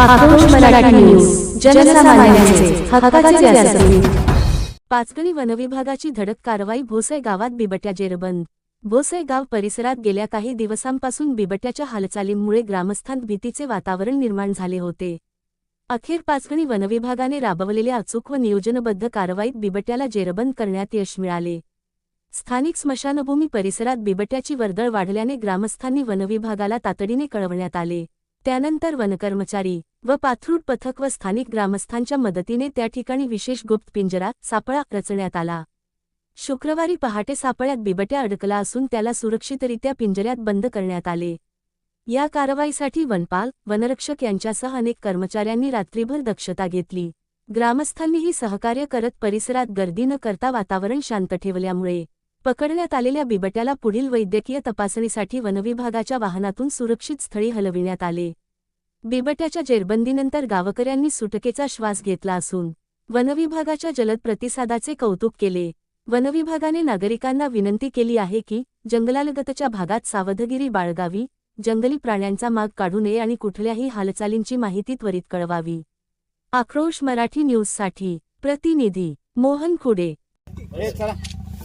आक्रोश मराठी न्यूज जनसामान्यांचे हक्काचे व्यासपीठ पाचगणी वनविभागाची धडक कारवाई भोसे गावात बिबट्या जेरबंद. भोसे गाव परिसरात गेल्या काही दिवसांपासून बिबट्याच्या हालचालींमुळे ग्रामस्थांत भीतीचे वातावरण निर्माण झाले होते. अखेर पाचगणी वनविभागाने राबवलेल्या अचूक व नियोजनबद्ध कारवाईत बिबट्याला जेरबंद करण्यात यश मिळाले. स्थानिक स्मशानभूमी परिसरात बिबट्याची वर्दळ वाढल्याने ग्रामस्थांनी वनविभागाला तातडीने कळवण्यात आले. त्यानंतर वनकर्मचारी व पाथरूट पथक व स्थानिक ग्रामस्थांच्या मदतीने त्या ठिकाणी विशेष गुप्त पिंजरा सापळा रचण्यात आला. शुक्रवारी पहाटे सापळ्यात बिबट्या अडकला असून त्याला सुरक्षितरित्या पिंजऱ्यात बंद करण्यात आले. या कारवाईसाठी वनपाल वनरक्षक यांच्यासह अनेक कर्मचाऱ्यांनी रात्रीभर दक्षता घेतली. ग्रामस्थांनीही सहकार्य करत परिसरात गर्दी न करता वातावरण शांत ठेवल्यामुळे पकडण्यात आलेल्या बिबट्याला पुढील वैद्यकीय तपासणीसाठी वनविभागाच्या वाहनातून सुरक्षित स्थळी हलविण्यात आले. बिबट्याच्या जेरबंदीनंतर गावकऱ्यांनी सुटकेचा श्वास घेतला असून वनविभागाच्या जलद प्रतिसादाचे कौतुक केले. वनविभागाने नागरिकांना विनंती केली आहे की जंगलालगतच्या भागात सावधगिरी बाळगावी जंगली प्राण्यांचा माग काढू नये आणि कुठल्याही हालचालींची माहिती त्वरित कळवावी. आक्रोश मराठी न्यूजसाठी प्रतिनिधी मोहन खुडे.